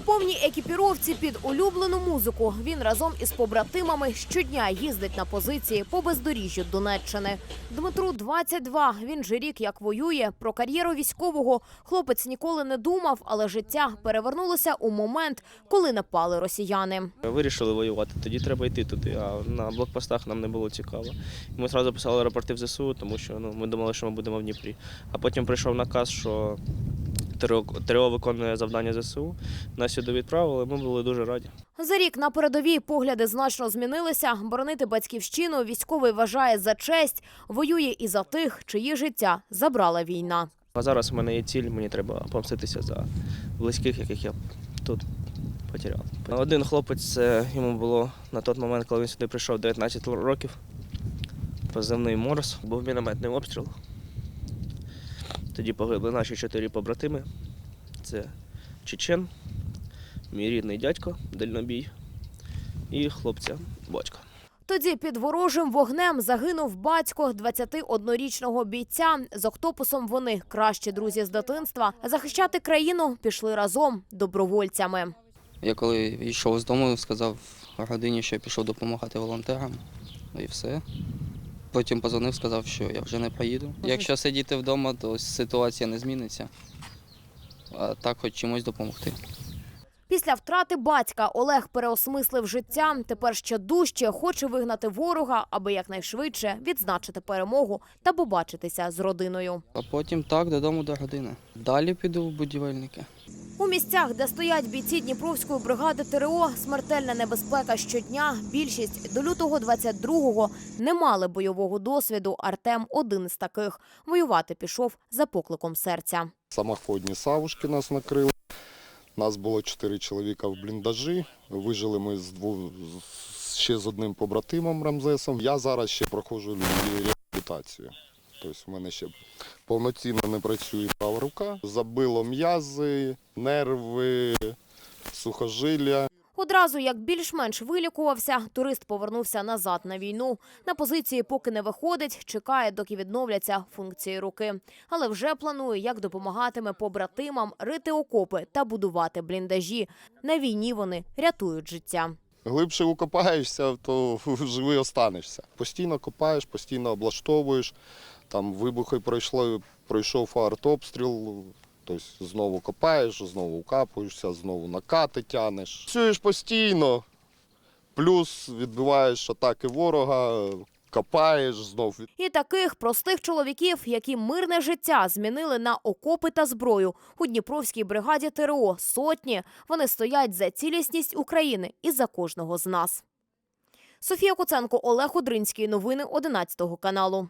повній екіпіровці під улюблену музику він разом із побратимами щодня їздить на позиції по бездоріжжю Донеччини. Дмитру 22, Він же рік як воює. Про кар'єру військового хлопець ніколи не думав, але життя перевернулося у момент, коли напали росіяни. Вирішили воювати, тоді треба йти туди. А на блокпостах нам не було цікаво. Ми одразу писали рапорти в ЗСУ, тому що ну, ми думали, що ми будемо в Дніпрі. А потім прийшов наказ, що ТРО, виконує завдання ЗСУ. Нас сюди відправили, ми були дуже раді. За рік на передовій погляди значно змінилися. Боронити батьківщину військовий вважає за честь, воює і за тих, чиї життя забрала війна. А зараз у мене є ціль, мені треба помститися за близьких, яких я тут потеряв. Один хлопець, йому було на той момент, коли він сюди прийшов 19 років. Позивний Морс, був мінометний обстріл. Тоді погибли наші чотири побратими. Це Чечен, мій рідний дядько, дальнобій і хлопця батько. Тоді під ворожим вогнем загинув батько 21-річного бійця. З октопусом вони кращі друзі з дитинства. Захищати країну пішли разом добровольцями. Я коли йшов з дому, сказав родині, що я пішов допомагати волонтерам. Ну і все. Потім позвонив, сказав, що я вже не поїду. Якщо сидіти вдома, то ситуація не зміниться. А так хоч чимось допомогти. Після втрати батька Олег переосмислив життя. Тепер ще дужче хоче вигнати ворога, аби якнайшвидше відзначити перемогу та побачитися з родиною. А потім так, додому до родини. Далі піду в будівельники. У місцях, де стоять бійці Дніпровської бригади ТРО, смертельна небезпека щодня. Більшість до лютого 22-го не мали бойового досвіду. Артем один з таких. Воювати пішов за покликом серця. Самоходні савушки нас накрили. Нас було чотири чоловіка в бліндажі. Вижили ми з дву... з- ще з одним побратимом Рамзесом. Я зараз ще проходжу реабілітацію. Тобто в мене ще повноцінно не працює права рука. Забило м'язи, нерви, сухожилля. Одразу як більш-менш вилікувався, турист повернувся назад на війну. На позиції поки не виходить, чекає, доки відновляться функції руки. Але вже планує, як допомагатиме побратимам рити окопи та будувати бліндажі. На війні вони рятують життя. Глибше укопаєшся, то живий останешся. Постійно копаєш, постійно облаштовуєш. Там вибухи пройшло, пройшов артобстріл, тобто знову копаєш, знову укапуєшся, знову накати тянеш. Працюєш постійно, плюс відбиваєш атаки ворога, копаєш, знов І таких простих чоловіків, які мирне життя змінили на окопи та зброю. У Дніпровській бригаді ТРО сотні. Вони стоять за цілісність України і за кожного з нас. Софія Куценко, Олег Удринський. Новини 11 каналу.